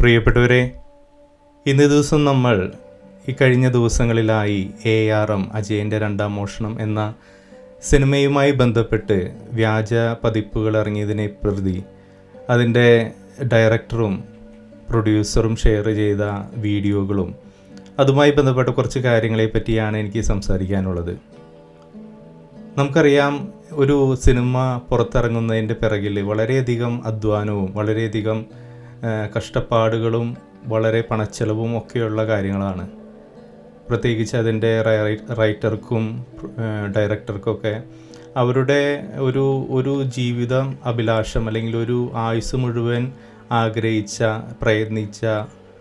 പ്രിയപ്പെട്ടവരെ ഇന്ന് ദിവസം നമ്മൾ ഈ കഴിഞ്ഞ ദിവസങ്ങളിലായി എ ആർ എം അജയന്റെ രണ്ടാം മോഷണം എന്ന സിനിമയുമായി ബന്ധപ്പെട്ട് വ്യാജ പതിപ്പുകൾ ഇറങ്ങിയതിനെ പ്രതി അതിന്റെ ഡയറക്ടറും പ്രൊഡ്യൂസറും ഷെയർ ചെയ്ത വീഡിയോകളും അതുമായി ബന്ധപ്പെട്ട കുറച്ച് കാര്യങ്ങളെ പറ്റിയാണ് എനിക്ക് സംസാരിക്കാനുള്ളത്. നമുക്കറിയാം ഒരു സിനിമ പുറത്തിറങ്ങുന്നതിന്റെ പിറകിൽ വളരെയധികം അധ്വാനവും വളരെയധികം കഷ്ടപ്പാടുകളും വളരെ പണച്ചെലവും ഒക്കെയുള്ള കാര്യങ്ങളാണ്. പ്രത്യേകിച്ച് അതിന്റെ റൈറ്റർക്കും ഡയറക്ടർക്കൊക്കെ അവരുടെ ഒരു ഒരു ജീവിതം അഭിലാഷം അല്ലെങ്കിൽ ഒരു ആയുസ് മുഴുവൻ ആഗ്രഹിച്ച പ്രയത്നിച്ച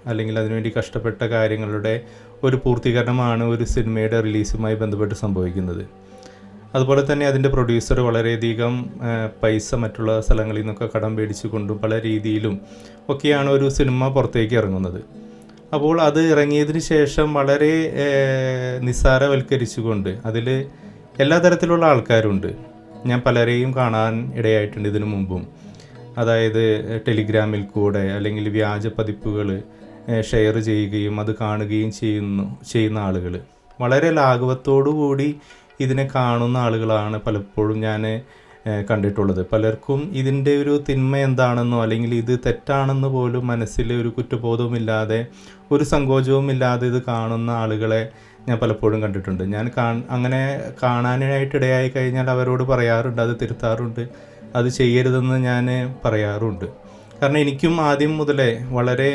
അല്ലെങ്കിൽ അതിനുവേണ്ടി കഷ്ടപ്പെട്ട കാര്യങ്ങളുടെ ഒരു പൂർത്തീകരണമാണ് ഒരു സിനിമയുടെ റിലീസുമായി ബന്ധപ്പെട്ട് സംഭവിക്കുന്നത്. അതുപോലെ തന്നെ അതിന്റെ പ്രൊഡ്യൂസർ വളരെയധികം പൈസ മറ്റുള്ള സ്ഥലങ്ങളിൽ നിന്നൊക്കെ കടം മേടിച്ചുകൊണ്ടും പല രീതിയിലും ഒക്കെയാണ് ഒരു സിനിമ പുറത്തേക്ക് ഇറങ്ങുന്നത്. അപ്പോൾ അത് ഇറങ്ങിയതിന് ശേഷം വളരെ നിസ്സാരവൽക്കരിച്ചുകൊണ്ട് അതിൽ എല്ലാ തരത്തിലുള്ള ആൾക്കാരുണ്ട്. ഞാൻ പലരെയും കാണാൻ ഇടയായിട്ടുണ്ട് ഇതിനു മുമ്പും. അതായത് ടെലിഗ്രാമിൽ കൂടെ അല്ലെങ്കിൽ വ്യാജ പതിപ്പുകൾ ഷെയർ ചെയ്യുകയും അത് കാണുകയും ചെയ്യുന്നു ചെയ്യുന്ന ആളുകൾ. വളരെ ലാഘവത്തോടു കൂടി ഇതിനെ കാണുന്ന ആളുകളാണ് പലപ്പോഴും ഞാൻ കണ്ടിട്ടുള്ളത്. പലർക്കും ഇതിന്റെ ഒരു തിന്മ എന്താണെന്നോ അല്ലെങ്കിൽ ഇത് തെറ്റാണെന്ന് പോലും മനസ്സിൽ ഒരു കുറ്റബോധവുമില്ലാതെ ഒരു സങ്കോചവും ഇല്ലാതെ ഇത് കാണുന്ന ആളുകളെ ഞാൻ പലപ്പോഴും കണ്ടിട്ടുണ്ട്. ഞാൻ കാ അങ്ങനെ കാണാനായിട്ട് ഇടയായി കഴിഞ്ഞാൽ അവരോട് പറയാറുണ്ട് അത് തിരുത്താറുണ്ട് അത് ചെയ്യരുതെന്ന് ഞാൻ പറയാറുണ്ട്. കാരണം എനിക്കും ആദ്യം മുതലേ വളരെ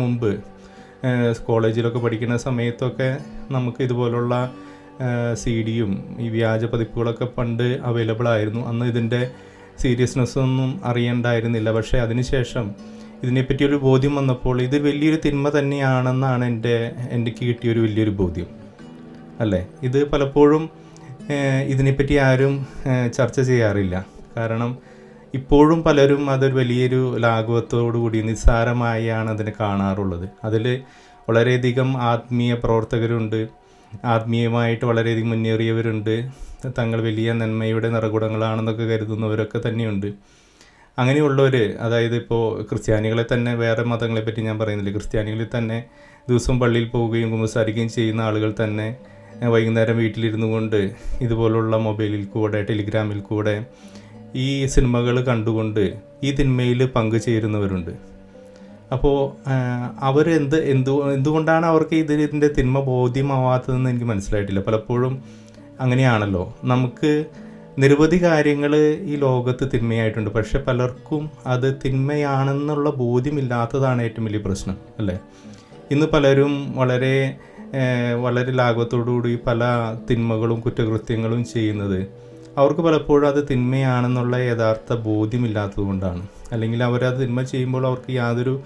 മുമ്പ് കോളേജിലൊക്കെ പഠിക്കുന്ന സമയത്തൊക്കെ നമുക്ക് ഇതുപോലുള്ള സി ഡിയും ഈ വ്യാജ പതിപ്പുകളൊക്കെ പണ്ട് അവൈലബിൾ ആയിരുന്നു. അന്ന് ഇതിന്റെ സീരിയസ്നെസ് ഒന്നും അറിയണ്ടായിരുന്നില്ല. പക്ഷേ അതിനുശേഷം ഇതിനെപ്പറ്റി ഒരു ബോധ്യം വന്നപ്പോൾ ഇത് വലിയൊരു തിന്മ തന്നെയാണെന്നാണ് എന്റെ എനിക്ക് കിട്ടിയൊരു വലിയൊരു ബോധ്യം. അല്ലേ? ഇത് പലപ്പോഴും ഇതിനെപ്പറ്റി ആരും ചർച്ച ചെയ്യാറില്ല. കാരണം ഇപ്പോഴും പലരും അതൊരു വലിയൊരു ലാഘവത്തോടു കൂടി നിസ്സാരമായാണ് അതിനെ കാണാറുള്ളത്. അതിൽ വളരെയധികം ആത്മീയ പ്രവർത്തകരുണ്ട്. ആത്മീയമായിട്ട് വളരെയധികം മുന്നേറിയവരുണ്ട്. തങ്ങൾ വലിയ നന്മയുടെ നിറകുടങ്ങളാണെന്നൊക്കെ കരുതുന്നവരൊക്കെ തന്നെയുണ്ട്. അങ്ങനെയുള്ളവർ അതായത് ഇപ്പോൾ ക്രിസ്ത്യാനികളെ തന്നെ വേറെ മതങ്ങളെ പറ്റി ഞാൻ പറയുന്നില്ല. ക്രിസ്ത്യാനികളിൽ തന്നെ ദിവസവും പള്ളിയിൽ പോവുകയും കുമ്പസാരിക്കുകയും ചെയ്യുന്ന ആളുകൾ തന്നെ വൈകുന്നേരം വീട്ടിലിരുന്നു കൊണ്ട് ഇതുപോലുള്ള മൊബൈലിൽ കൂടെ ടെലിഗ്രാമിൽ കൂടെ ഈ സിനിമകൾ കണ്ടുകൊണ്ട് ഈ തിന്മയിൽ പങ്കുചേരുന്നവരുണ്ട് അപ്പോൾ അവർ എന്ത് എന്തു എന്തുകൊണ്ടാണ് അവർക്ക് ഇതിന്റെ തിന്മ ബോധ്യമാവാത്തതെന്ന് എനിക്ക് മനസ്സിലായിട്ടില്ല. പലപ്പോഴും അങ്ങനെയാണല്ലോ. നമുക്ക് നിരവധി കാര്യങ്ങൾ ഈ ലോകത്ത് തിന്മയായിട്ടുണ്ട്. പക്ഷെ പലർക്കും അത് തിന്മയാണെന്നുള്ള ബോധ്യമില്ലാത്തതാണ് ഏറ്റവും വലിയ പ്രശ്നം അല്ലേ? ഇന്ന് പലരും വളരെ വളരെ ലാഘവത്തോടുകൂടി പല തിന്മകളും കുറ്റകൃത്യങ്ങളും ചെയ്യുന്നത് അവർക്ക് പലപ്പോഴും അത് തിന്മയാണെന്നുള്ള യഥാർത്ഥ ബോധ്യമില്ലാത്തത് കൊണ്ടാണ്. അല്ലെങ്കിൽ അവരത് തിന്മ ചെയ്യുമ്പോൾ അവർക്ക് യാതൊരു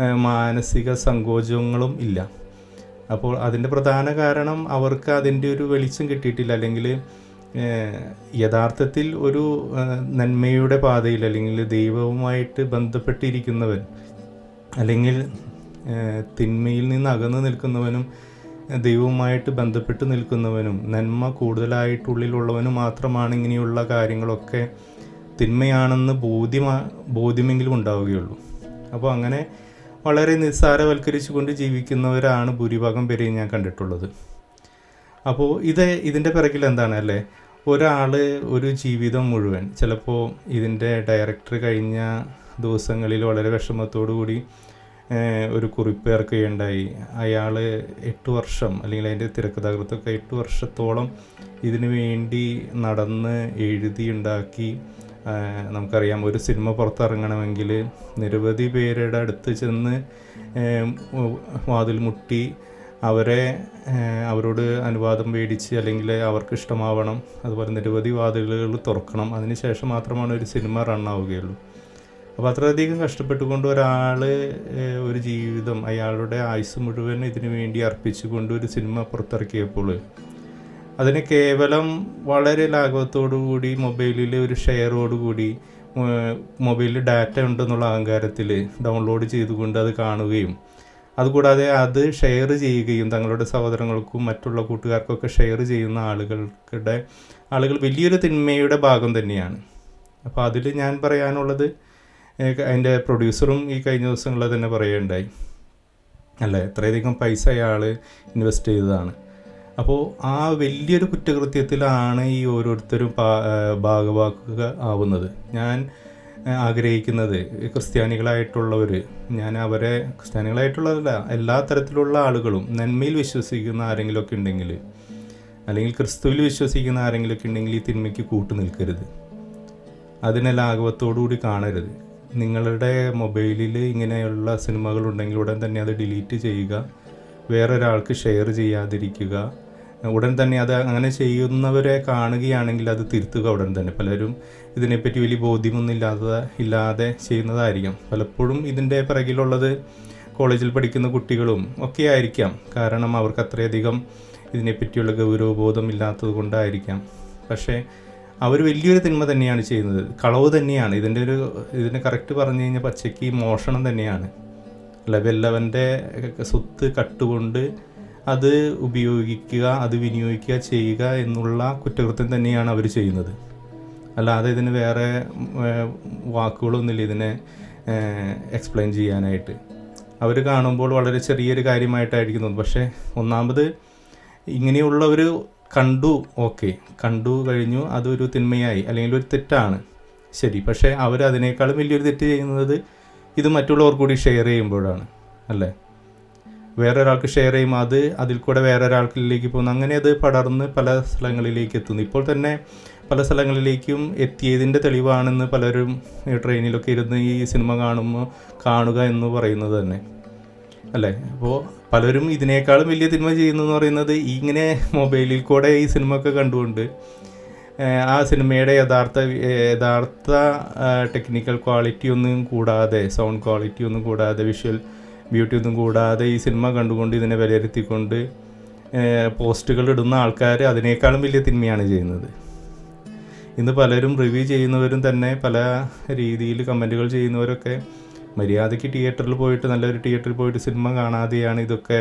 മാനസിക സങ്കോചങ്ങളും ഇല്ല. അപ്പോൾ അതിന്റെ പ്രധാന കാരണം അവർക്ക് അതിന്റെ ഒരു വെളിച്ചം കിട്ടിയിട്ടില്ല. അല്ലെങ്കിൽ യഥാർത്ഥത്തിൽ ഒരു നന്മയുടെ പാതയിൽ അല്ലെങ്കിൽ ദൈവവുമായിട്ട് ബന്ധപ്പെട്ടിരിക്കുന്നവൻ അല്ലെങ്കിൽ തിന്മയിൽ നിന്ന് അകന്നു നിൽക്കുന്നവനും ദൈവവുമായിട്ട് ബന്ധപ്പെട്ട് നിൽക്കുന്നവനും നന്മ കൂടുതലായിട്ടുള്ളിലുള്ളവനും മാത്രമാണ് ഇങ്ങനെയുള്ള കാര്യങ്ങളൊക്കെ തിന്മയാണെന്ന് ബോധ്യമാ ബോധ്യമെങ്കിലും ഉണ്ടാവുകയുള്ളൂ. അപ്പോൾ അങ്ങനെ വളരെ നിസ്സാരവൽക്കരിച്ചുകൊണ്ട് ജീവിക്കുന്നവരാണ് ഭൂരിഭാഗം പേരെയും ഞാൻ കണ്ടിട്ടുള്ളത്. അപ്പോൾ ഇത് ഇതിന്റെ പിറകിൽ എന്താണ് അല്ലേ? ഒരാൾ ഒരു ജീവിതം മുഴുവൻ ചിലപ്പോൾ ഇതിന്റെ ഡയറക്ടർ കഴിഞ്ഞ ദിവസങ്ങളിൽ വളരെ കൂടി ഒരു കുറിപ്പ് ഇറക്കുകയുണ്ടായി. അയാൾ എട്ട് വർഷം അല്ലെങ്കിൽ അതിന്റെ തിരക്കഥാകൃത്തൊക്കെ എട്ട് വർഷത്തോളം ഇതിനു വേണ്ടി നടന്ന് എഴുതിയുണ്ടാക്കി നമുക്കറിയാം ഒരു സിനിമ പുറത്തിറങ്ങണമെങ്കിൽ നിരവധി പേരുടെ അടുത്ത് ചെന്ന് വാതിൽ മുട്ടി അവരെ അവരോട് അനുവാദം മേടിച്ച് അല്ലെങ്കിൽ അവർക്ക് ഇഷ്ടമാവണം. അതുപോലെ നിരവധി വാതിലുകൾ തുറക്കണം. അതിനുശേഷം മാത്രമാണ് ഒരു സിനിമ റണ്ണാവുകയുള്ളൂ അപ്പോൾ അത്രയധികം കഷ്ടപ്പെട്ടുകൊണ്ട് ഒരാൾ ഒരു ജീവിതം അയാളുടെ ആയുസ് മുഴുവൻ ഇതിനു വേണ്ടി അർപ്പിച്ചുകൊണ്ട് ഒരു സിനിമ പുറത്തിറക്കിയപ്പോൾ അതിനെ കേവലം വളരെ കൂടി മൊബൈലിൽ ഒരു ഷെയറോടു കൂടി മൊബൈലിൽ ഡാറ്റ ഉണ്ടെന്നുള്ള അഹങ്കാരത്തിൽ ഡൗൺലോഡ് ചെയ്തുകൊണ്ട് അത് കാണുകയും അതുകൂടാതെ അത് ഷെയർ ചെയ്യുകയും തങ്ങളുടെ സഹോദരങ്ങൾക്കും മറ്റുള്ള കൂട്ടുകാർക്കൊക്കെ ഷെയർ ചെയ്യുന്ന ആളുകൾക്കിടെ ആളുകൾ വലിയൊരു തിന്മയുടെ ഭാഗം തന്നെയാണ്. അപ്പോൾ അതിൽ ഞാൻ പറയാനുള്ളത് അതിന്റെ പ്രൊഡ്യൂസറും ഈ കഴിഞ്ഞ ദിവസങ്ങളിൽ തന്നെ പറയുകയുണ്ടായി. അല്ലേ? എത്രയധികം പൈസ അയാൾ ഇൻവെസ്റ്റ് ചെയ്തതാണ്. അപ്പോൾ ആ വലിയൊരു കുറ്റകൃത്യത്തിലാണ് ഈ ഓരോരുത്തരും ഭാഗവാക്കുക ആവുന്നത്. ഞാൻ ആഗ്രഹിക്കുന്നത് ക്രിസ്ത്യാനികളായിട്ടുള്ളവർ ഞാൻ അവരെ ക്രിസ്ത്യാനികളായിട്ടുള്ളതല്ല എല്ലാ തരത്തിലുള്ള ആളുകളും നന്മയിൽ വിശ്വസിക്കുന്ന ആരെങ്കിലുമൊക്കെ ഉണ്ടെങ്കിൽ അല്ലെങ്കിൽ ക്രിസ്തുവിൽ വിശ്വസിക്കുന്ന ആരെങ്കിലുമൊക്കെ ഉണ്ടെങ്കിൽ ഈ തിന്മയ്ക്ക് കൂട്ടു നിൽക്കരുത്. അതിനെ ലാഘവത്തോടുകൂടി കാണരുത്. നിങ്ങളുടെ മൊബൈലിൽ ഇങ്ങനെയുള്ള സിനിമകളുണ്ടെങ്കിൽ ഉടൻ തന്നെ അത് ഡിലീറ്റ് ചെയ്യുക. വേറൊരാൾക്ക് ഷെയർ ചെയ്യാതിരിക്കുക. ഉടൻ തന്നെ അത് അങ്ങനെ ചെയ്യുന്നവരെ കാണുകയാണെങ്കിൽ അത് തിരുത്തുക ഉടൻ തന്നെ. പലരും ഇതിനെപ്പറ്റി വലിയ ബോധ്യമൊന്നും ഇല്ലാതെ ഇല്ലാതെ ചെയ്യുന്നതായിരിക്കും. പലപ്പോഴും ഇതിന്റെ പിറകിലുള്ളത് കോളേജിൽ പഠിക്കുന്ന കുട്ടികളും ഒക്കെ ആയിരിക്കാം. കാരണം അവർക്ക് അത്രയധികം ഇതിനെപ്പറ്റിയുള്ള ഗൗരവബോധം ഇല്ലാത്തത് കൊണ്ടായിരിക്കാം. പക്ഷേ അവർ വലിയൊരു തിന്മ തന്നെയാണ് ചെയ്യുന്നത്. കളവ് തന്നെയാണ്. ഇതിന്റെ ഒരു ഇതിനെ കറക്റ്റ് പറഞ്ഞു കഴിഞ്ഞാൽ പച്ചയ്ക്ക് മോഷണം തന്നെയാണ്. അല്ല വല്ലവന്റെ സ്വത്ത് കട്ടുകൊണ്ട് അത് ഉപയോഗിക്കുക അത് വിനിയോഗിക്കുക ചെയ്യുക എന്നുള്ള കുറ്റകൃത്യം തന്നെയാണ് അവർ ചെയ്യുന്നത്. അല്ലാതെ ഇതിന് വേറെ വാക്കുകളൊന്നുമില്ല ഇതിനെ എക്സ്പ്ലെയിൻ ചെയ്യാനായിട്ട്. അവർ കാണുമ്പോൾ വളരെ ചെറിയൊരു കാര്യമായിട്ടായിരിക്കും തോന്നുന്നത് പക്ഷേ ഒന്നാമത് ഇങ്ങനെയുള്ളവർ കണ്ടു ഓക്കെ കണ്ടു കഴിഞ്ഞു അതൊരു തിന്മയായി അല്ലെങ്കിൽ ഒരു തെറ്റാണ്. ശരി പക്ഷേ അവർ അതിനേക്കാളും വലിയൊരു തെറ്റ് ചെയ്യുന്നത് ഇത് മറ്റുള്ളവർ കൂടി ഷെയർ ചെയ്യുമ്പോഴാണ് അല്ലേ? വേറൊരാൾക്ക് ഷെയർ ചെയ്യുമ്പോൾ അത് അതിൽ കൂടെ വേറൊരാൾക്കിലേക്ക് പോകുന്നു. അങ്ങനെ അത് പടർന്ന് പല സ്ഥലങ്ങളിലേക്ക് എത്തുന്നു. ഇപ്പോൾ തന്നെ പല സ്ഥലങ്ങളിലേക്കും എത്തിയതിന്റെ തെളിവാണെന്ന് പലരും ട്രെയിനിലൊക്കെ ഇരുന്ന് ഈ സിനിമ കാണുമ്പോൾ കാണുക എന്ന് പറയുന്നത് തന്നെ. അല്ലേ? അപ്പോൾ പലരും ഇതിനേക്കാളും വലിയ സിനിമ ചെയ്യുന്നു എന്ന് പറയുന്നത് ഇങ്ങനെ മൊബൈലിൽ കൂടെ ഈ സിനിമ ഒക്കെ കണ്ടുകൊണ്ട് ആ സിനിമയുടെ യഥാർത്ഥ യഥാർത്ഥ ടെക്നിക്കൽ ക്വാളിറ്റി ഒന്നും കൂടാതെ സൗണ്ട് ക്വാളിറ്റി ഒന്നും കൂടാതെ വിഷ്വൽ ബ്യൂട്ടി ഒന്നും കൂടാതെ ഈ സിനിമ കണ്ടുകൊണ്ട് ഇതിനെ വിലയിരുത്തിക്കൊണ്ട് പോസ്റ്റുകൾ ഇടുന്ന ആൾക്കാർ അതിനേക്കാളും വലിയ തിന്മയാണ് ചെയ്യുന്നത്. ഇന്ന് പലരും റിവ്യൂ ചെയ്യുന്നവരും തന്നെ പല രീതിയിൽ കമന്റുകൾ ചെയ്യുന്നവരൊക്കെ മര്യാദയ്ക്ക് തിയേറ്ററിൽ പോയിട്ട് നല്ലൊരു തിയേറ്ററിൽ പോയിട്ട് സിനിമ കാണാതെയാണ് ഇതൊക്കെ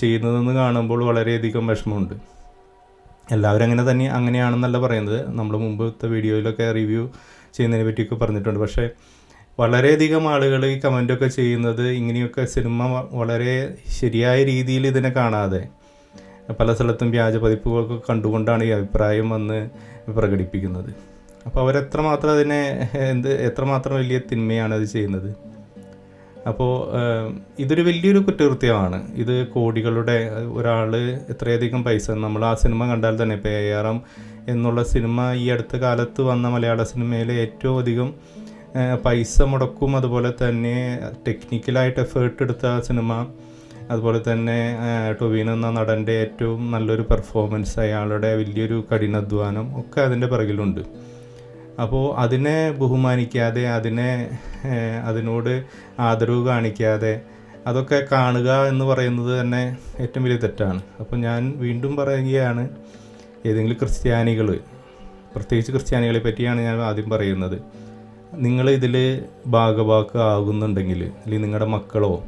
ചെയ്യുന്നതെന്ന് കാണുമ്പോൾ വളരെയധികം വിഷമമുണ്ട്. എല്ലാവരും അങ്ങനെ തന്നെ അങ്ങനെയാണെന്നല്ല പറയുന്നത്. നമ്മൾ മുമ്പത്തെ വീഡിയോയിലൊക്കെ റിവ്യൂ ചെയ്യുന്നതിനെ പറ്റിയൊക്കെ പറഞ്ഞിട്ടുണ്ട്. പക്ഷേ വളരെയധികം ആളുകൾ ഈ കമന്റൊക്കെ ചെയ്യുന്നത് ഇങ്ങനെയൊക്കെ സിനിമ വളരെ ശരിയായ രീതിയിൽ ഇതിനെ കാണാതെ പല സ്ഥലത്തും വ്യാജ പതിപ്പുകളൊക്കെ കണ്ടുകൊണ്ടാണ് ഈ അഭിപ്രായം വന്ന് പ്രകടിപ്പിക്കുന്നത്. അപ്പോൾ അവരെത്രമാത്രം അതിനെ എന്ത് എത്രമാത്രം വലിയ തിന്മയാണ് അത് ചെയ്യുന്നത്? അപ്പോൾ ഇതൊരു വലിയൊരു കുറ്റകൃത്യമാണ്. ഇത് കോടികളുടെ ഒരാൾ എത്രയധികം പൈസ നമ്മൾ ആ സിനിമ കണ്ടാൽ തന്നെ ഇപ്പോൾ എ ആർ എം എന്നുള്ള സിനിമ ഈ അടുത്ത കാലത്ത് വന്ന മലയാള സിനിമയിലെ ഏറ്റവും അധികം പൈസ മുടക്കും. അതുപോലെ തന്നെ ടെക്നിക്കലായിട്ട് എഫേർട്ട് എടുത്ത സിനിമ അതുപോലെ തന്നെ ടൊവിൻ എന്ന നടന്റെ ഏറ്റവും നല്ലൊരു പെർഫോമൻസ് അയാളുടെ വലിയൊരു കഠിനാധ്വാനം ഒക്കെ അതിന്റെ പിറകിലുണ്ട്. അപ്പോൾ അതിനെ ബഹുമാനിക്കാതെ അതിനെ അതിനോട് ആദരവ് കാണിക്കാതെ അതൊക്കെ കാണുക എന്ന് പറയുന്നത് തന്നെ ഏറ്റവും വലിയ തെറ്റാണ്. അപ്പോൾ ഞാൻ വീണ്ടും പറയുകയാണ് ഏതെങ്കിലും ക്രിസ്ത്യാനികൾ പ്രത്യേകിച്ച് ക്രിസ്ത്യാനികളെ പറ്റിയാണ് ഞാൻ ആദ്യം പറയുന്നത്. നിങ്ങൾ ഇതിൽ ഭാഗഭാക്ക് ആകുന്നുണ്ടെങ്കിൽ അല്ലെങ്കിൽ നിങ്ങളുടെ മക്കളോ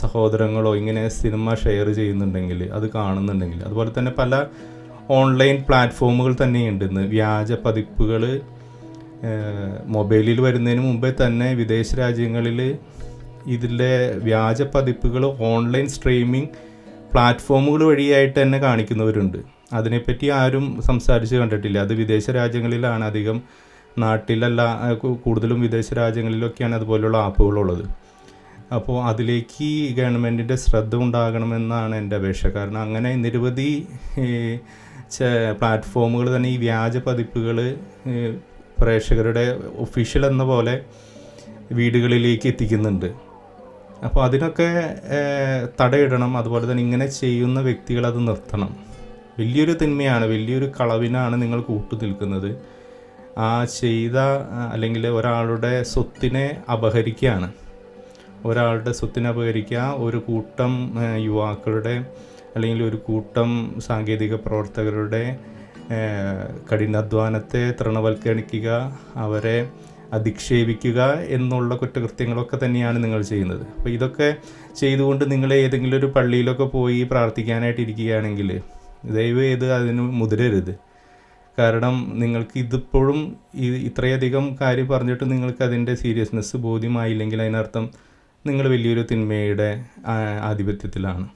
സഹോദരങ്ങളോ ഇങ്ങനെ സിനിമ ഷെയർ ചെയ്യുന്നുണ്ടെങ്കിൽ അത് കാണുന്നുണ്ടെങ്കിൽ അതുപോലെ തന്നെ പല ഓൺലൈൻ പ്ലാറ്റ്ഫോമുകൾ തന്നെയുണ്ട്. ഇന്ന് വ്യാജ പതിപ്പുകൾ മൊബൈലിൽ വരുന്നതിന് മുമ്പേ തന്നെ വിദേശ രാജ്യങ്ങളിൽ ഇതിലെ വ്യാജ പതിപ്പുകൾ ഓൺലൈൻ സ്ട്രീമിംഗ് പ്ലാറ്റ്ഫോമുകൾ വഴിയായിട്ട് തന്നെ കാണിക്കുന്നവരുണ്ട്. അതിനെപ്പറ്റി ആരും സംസാരിച്ച് കണ്ടിട്ടില്ല. അത് വിദേശ രാജ്യങ്ങളിലാണ് അധികം നാട്ടിലല്ല കൂടുതലും വിദേശ രാജ്യങ്ങളിലൊക്കെയാണ് അതുപോലെയുള്ള ആപ്പുകളുള്ളത്. അപ്പോൾ അതിലേക്ക് ഗവൺമെന്റിന്റെ ശ്രദ്ധ ഉണ്ടാകണമെന്നാണ് എന്റെ അപേക്ഷ. കാരണം അങ്ങനെ നിരവധി പ്ലാറ്റ്ഫോമുകൾ തന്നെ ഈ വ്യാജ പതിപ്പുകൾ പ്രേക്ഷകരുടെ ഒഫീഷ്യൽ എന്ന പോലെ വീടുകളിലേക്ക് എത്തിക്കുന്നുണ്ട്. അപ്പോൾ അതിനൊക്കെ തടയിടണം. അതുപോലെ തന്നെ ഇങ്ങനെ ചെയ്യുന്ന വ്യക്തികൾ അത് നിർത്തണം. വലിയൊരു തിന്മയാണ് വലിയൊരു കളവിനാണ് നിങ്ങൾ കൂട്ടു നിൽക്കുന്നത് ചെയ്ത അല്ലെങ്കിൽ ഒരാളുടെ സ്വത്തിനെ അപഹരിക്കുകയാണ്. ഒരാളുടെ സ്വത്തിനെ അപഹരിക്കുക ഒരു കൂട്ടം യുവാക്കളുടെ അല്ലെങ്കിൽ ഒരു കൂട്ടം സാങ്കേതിക പ്രവർത്തകരുടെ കഠിനാധ്വാനത്തെ തൃണവൽക്കരിക്കുക അവരെ അധിക്ഷേപിക്കുക എന്നുള്ള കുറ്റകൃത്യങ്ങളൊക്കെ തന്നെയാണ് നിങ്ങൾ ചെയ്യുന്നത്. അപ്പോൾ ഇതൊക്കെ ചെയ്തുകൊണ്ട് നിങ്ങൾ ഏതെങ്കിലും ഒരു പള്ളിയിലൊക്കെ പോയി പ്രാർത്ഥിക്കാനായിട്ട് ഇരിക്കുകയാണെങ്കിൽ ദയവ് ചെയ്ത് അതിന് മുതിരരുത്. കാരണം നിങ്ങൾക്ക് ഇതിപ്പോഴും ഈ ഇത്രയധികം കാര്യം പറഞ്ഞിട്ട് നിങ്ങൾക്ക് അതിന്റെ സീരിയസ്നെസ് ബോധ്യമായില്ലെങ്കിൽ അതിനർത്ഥം നിങ്ങൾ വലിയൊരു തിന്മയുടെ ആധിപത്യത്തിലാണ്.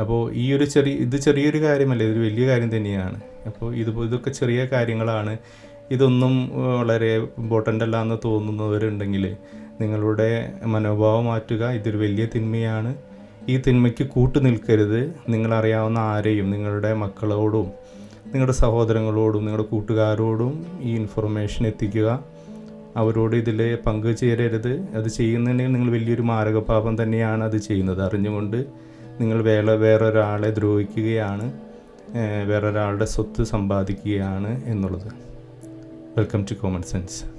അപ്പോൾ ഈ ഒരു ചെറിയ ഇത് ചെറിയൊരു കാര്യമല്ല ഇതൊരു വലിയ കാര്യം തന്നെയാണ്. അപ്പോൾ ഇത് ഇതൊക്കെ ചെറിയ കാര്യങ്ങളാണ്. ഇതൊന്നും വളരെ ഇമ്പോർട്ടന്റ് അല്ല എന്ന് തോന്നുന്നവരുണ്ടെങ്കിൽ നിങ്ങളുടെ മനോഭാവം മാറ്റുക ഇതൊരു വലിയ തിന്മയാണ്. ഈ തിന്മയ്ക്ക് കൂട്ടു നിൽക്കരുത്. നിങ്ങളറിയാവുന്ന ആരെയും നിങ്ങളുടെ മക്കളോടും നിങ്ങളുടെ സഹോദരങ്ങളോടും നിങ്ങളുടെ കൂട്ടുകാരോടും ഈ ഇൻഫർമേഷൻ എത്തിക്കുക. അവരോട് ഇതിൽ പങ്കുചേരരുത് അത് ചെയ്യുന്നുണ്ടെങ്കിൽ നിങ്ങൾ വലിയൊരു മാരകപാപം തന്നെയാണ് അത് ചെയ്യുന്നത്. അറിഞ്ഞുകൊണ്ട് നിങ്ങൾ വേറെ വേറൊരാളെ ദ്രോഹിക്കുകയാണ് വേറൊരാളുടെ സ്വത്ത് സമ്പാദിക്കുകയാണ് എന്നുള്ളത്. Welcome to common sense